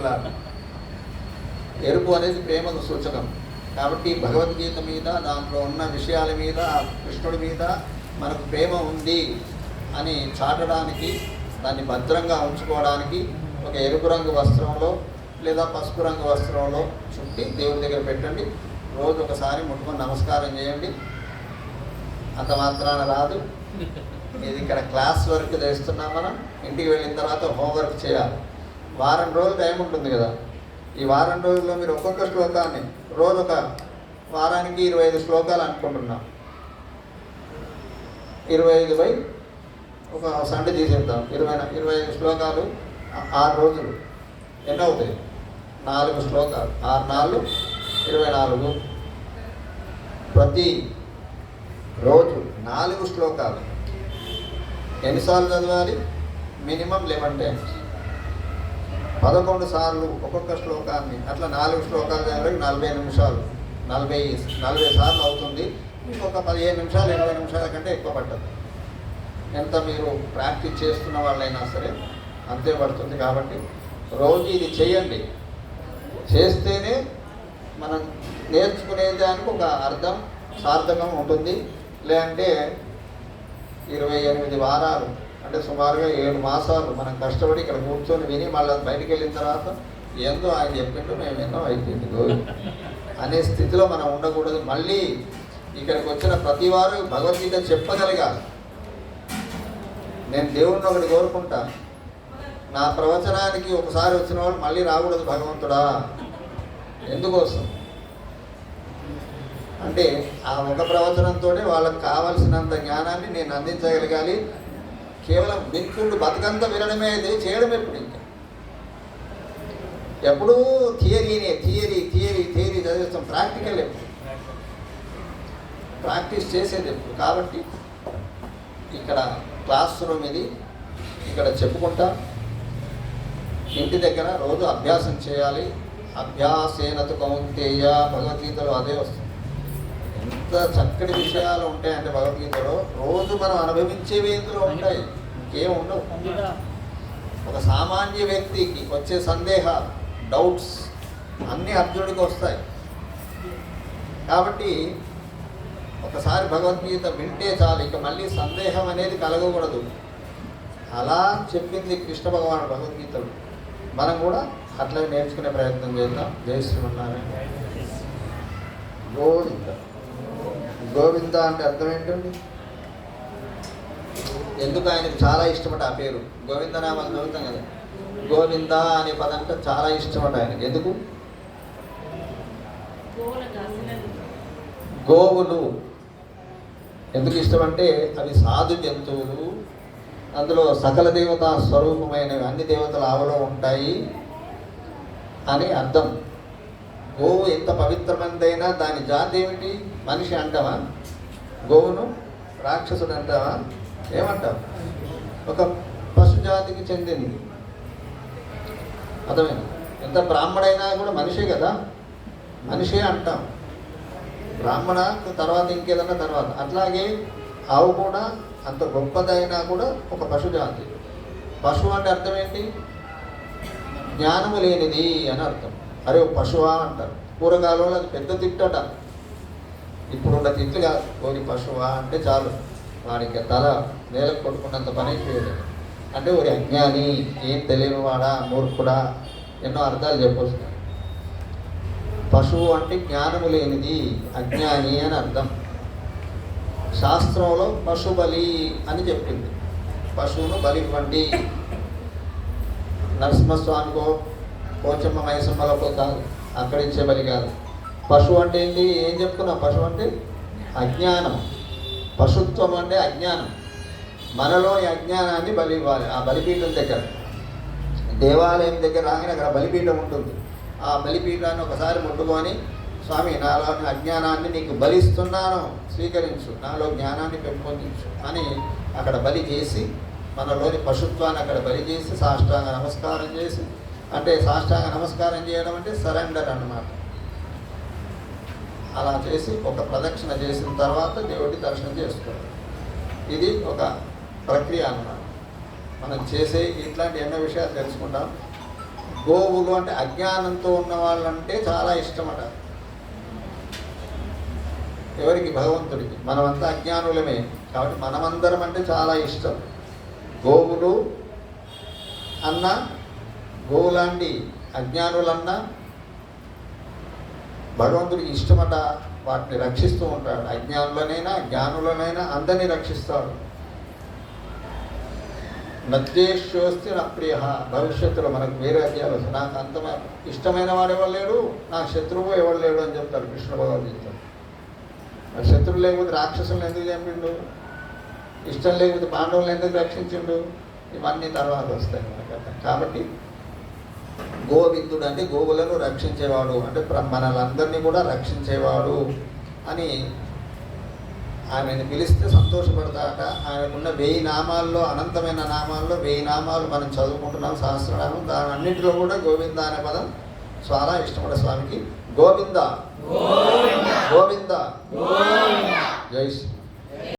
వెతుకులాట ఎరుపు అనేది ప్రేమకు సూచకం. కాబట్టి భగవద్గీత మీద దాంట్లో ఉన్న విషయాల మీద కృష్ణుడి మీద మనకు ప్రేమ ఉంది అని చాటడానికి దాన్ని భద్రంగా ఉంచుకోవడానికి ఒక ఎరుపు రంగు వస్త్రంలో లేదా పసుపు రంగు వస్త్రంలో చుట్టి దేవుడి దగ్గర పెట్టండి. రోజు ఒకసారి ముట్టుకొని నమస్కారం చేయండి. అంత మాత్రాన రాదు. ఇది ఇక్కడ క్లాస్ వర్క్ చేస్తున్నాం మనం. ఇంటికి వెళ్ళిన తర్వాత హోంవర్క్ చేయాలి. వారం రోజులు టైం ఉంటుంది కదా. ఈ వారం రోజుల్లో మీరు ఒక్కొక్క శ్లోకాన్ని రోజు ఒక వారానికి ఇరవై ఐదు శ్లోకాలు అనుకుంటున్నాం. ఇరవై ఐదు బై ఒక సండే తీసేద్దాం. ఇరవై ఇరవై ఐదు శ్లోకాలు ఆరు రోజులు ఎన్ని అవుతాయి? నాలుగు శ్లోకాలు. ఆరు నాలుగు ఇరవై నాలుగు. ప్రతి రోజు నాలుగు శ్లోకాలు. ఎన్నిసార్లు చదవాలి? Minimum eleven times. పదకొండు సార్లు ఒక్కొక్క శ్లోకాన్ని అట్లా నాలుగు శ్లోకాలు చదవడానికి నలభై నిమిషాలు నలభై నలభై సార్లు అవుతుంది. మీకు ఒక పదిహేను నిమిషాలు ఇరవై నిమిషాల కంటే ఎక్కువ పట్టదు. ఎంత మీరు ప్రాక్టీస్ చేస్తున్న వాళ్ళైనా సరే అంతే పడుతుంది కాబట్టి రోజు ఇది చేయండి. చేస్తేనే మనం నేర్చుకునే దానికి ఒక అర్థం సార్థకం ఉంటుంది. లేదంటే ఇరవై ఎనిమిది వారాలు అంటే సుమారుగా ఏడు మాసాలు మనం కష్టపడి ఇక్కడ కూర్చొని విని మళ్ళీ బయటికి వెళ్ళిన తర్వాత ఏందో ఆయన చెప్పిండు మేము ఎన్నో అయిపోయింది అనే స్థితిలో మనం ఉండకూడదు. మళ్ళీ ఇక్కడికి వచ్చిన ప్రతి వారు భగవద్గీత చెప్పగలగాలి నేను దేవుణ్ణి ఒకటి కోరుకుంటా. నా ప్రవచనానికి ఒకసారి వచ్చిన వాళ్ళు మళ్ళీ రాకూడదు భగవంతుడా. ఎందుకోసం? అంటే ఆ ఒక ప్రవచనంతోనే వాళ్ళకి కావలసినంత జ్ఞానాన్ని నేను అందించగలగాలి. కేవలం వినుకుంటూ బతుకంతా వినడమే అయితే చేయడం ఎప్పుడు ఇంకా? ఎప్పుడూ థియరీనే థియరీ థియరీ థియరీ చదివిస్తాం. ప్రాక్టికల్ ఎప్పుడు? ప్రాక్టీస్ చేసేది ఎప్పుడు? కాబట్టి ఇక్కడ క్లాస్ రూమ్ ఇది. ఇక్కడ చెప్పుకుంటా. ఇంటి దగ్గర రోజు అభ్యాసం చేయాలి. అభ్యాసేనత కౌంతేయ భగవద్గీతలో అదే వస్తుంది. ఎంత చక్కటి విషయాలు ఉంటాయంటే భగవద్గీతలో రోజు మనం అనుభవించేవి ఇందులో ఉంటాయి. ఇంకేం ఉండవు ఒక సామాన్య వ్యక్తికి వచ్చే సందేహాలు డౌట్స్ అన్నీ అర్జునుడికి వస్తాయి. కాబట్టి ఒకసారి భగవద్గీత వింటే చాలు ఇక మళ్ళీ సందేహం అనేది కలగకూడదు. అలా చెప్పింది కృష్ణ భగవాన్ భగవద్గీతలో. మనం కూడా అట్లా నేర్చుకునే ప్రయత్నం చేద్దాం. జై శ్రీమన్నారాయణ. గోవింద. గోవింద అంటే అర్థం ఏంటండి? ఎందుకు ఆయనకు చాలా ఇష్టమట ఆ పేరు? గోవిందనామాలు చదువుతాం కదా. గోవింద అనే పదం అంటే చాలా ఇష్టమట ఆయనకు. ఎందుకు? గోవులు ఎందుకు ఇష్టం అంటే అవి సాధు జంతువులు. అందులో సకల దేవతా స్వరూపమైనవి అన్ని దేవతల ఆవలో ఉంటాయి అని అర్థం. గోవు ఎంత పవిత్రమైనదైనా దాని జాతి ఏమిటి? మనిషి అంటావా? గోవును రాక్షసుడు అంటావా? ఏమంటావు? ఒక పశు జాతికి చెందింది. అర్థమైంది? ఎంత బ్రాహ్మడైనా కూడా మనిషే కదా? మనిషే అంటాం. బ్రాహ్మణ తర్వాత ఇంకేదన్నా తర్వాత. అట్లాగే ఆవు కూడా అంత గొప్పదైనా కూడా ఒక పశు జాతి పశువు అంటే అర్థం ఏంటి? జ్ఞానము లేనిది అని అర్థం. అరే పశువా అంటారు. పూర్వకాలంలో అది పెద్ద తిట్టట. ఇప్పుడున్న తిట్లు కాదు. కోరి పశువా అంటే చాలు. వాడికి తల నేలకు కొట్టుకున్నంత పని చేయలేదు. అంటే ఒక అజ్ఞాని ఏం తెలియనివాడా మూర్ఖుడా ఎన్నో అర్థాలు చెప్పొచ్చు పశువు అంటే జ్ఞానము లేనిది అజ్ఞాని అని అర్థం. శాస్త్రంలో పశు బలి అని చెప్పింది. పశువును బలి ఇవ్వండి నరసింహస్వామికో పోచమ్మ మైసమ్మలకో కాదు అక్కడ ఇచ్చే బలి కాదు. పశువు అంటే ఏంటి? ఏం చెప్తున్నా? పశువు అంటే అజ్ఞానం. పశుత్వం అంటే అజ్ఞానం. మనలోని అజ్ఞానాన్ని బలి ఇవ్వాలి ఆ బలిపీఠం దగ్గర. దేవాలయం దగ్గర రాగానే అక్కడ బలిపీఠం ఉంటుంది. ఆ బలిపీఠాన్ని ఒకసారి ముట్టుకొని స్వామి నాలోని అజ్ఞానాన్ని నీకు బలిస్తున్నాను స్వీకరించు. నాలో జ్ఞానాన్ని పెంపొందించు అని అక్కడ బలి చేసి మనలోని పశుత్వాన్ని అక్కడ బలి చేసి సాష్టాంగ నమస్కారం చేసి అంటే సాష్టాంగ నమస్కారం చేయడం అంటే సరెండర్ అన్నమాట. అలా చేసి ఒక ప్రదక్షిణ చేసిన తర్వాత దేవుడి దర్శనం చేసుకోవాలి ఇది ఒక ప్రక్రియ అన్నమాట. మనం చేసే ఇట్లాంటి ఎన్నో విషయాలు తెలుసుకుంటాం. గోవులు అంటే అజ్ఞానంతో ఉన్న వాళ్ళంటే చాలా ఇష్టమట. ఎవరికి? భగవంతుడికి. మనమంతా అజ్ఞానులమే. కాబట్టి మనమందరం అంటే చాలా ఇష్టం. గోవులు అన్న గోవులాంటి అజ్ఞానులన్నా భగవంతుడు ఇష్టమట వాటిని రక్షిస్తూ ఉంటాడు. అజ్ఞానులనైనా జ్ఞానులనైనా అందరినీ రక్షిస్తాడు. నద్దేశ్యోస్తి నా ప్రియ భవిష్యత్తులో మనకు వేరే అధ్యాయులు నాకు అంత ఇష్టమైన వాడు ఎవరు లేడు? నాకు శత్రువు ఎవరు లేడు అని చెప్తారు కృష్ణ భగవద్గీత మరి శత్రువు లేకపోతే రాక్షసులను ఎందుకు చంపిండు? ఇష్టం లేకపోతే పాండవులను ఎందుకు రక్షించిండు? ఇవన్నీ తర్వాత వస్తాయి మనకు కాబట్టి గోవిందుడు అంటే గోవులను రక్షించేవాడు అంటే మనలందరినీ కూడా రక్షించేవాడు అని ఆయనని పిలిస్తే సంతోషపడతాట ఆయనకున్న వెయ్యి నామాల్లో అనంతమైన నామాల్లో వెయ్యి నామాలు మనం చదువుకుంటున్నాం సహస్రనామం దాని అన్నింటిలో కూడా గోవింద అనే పదం చాలా ఇష్టపడే స్వామికి గోవింద. గోవింద. జై శ్రీ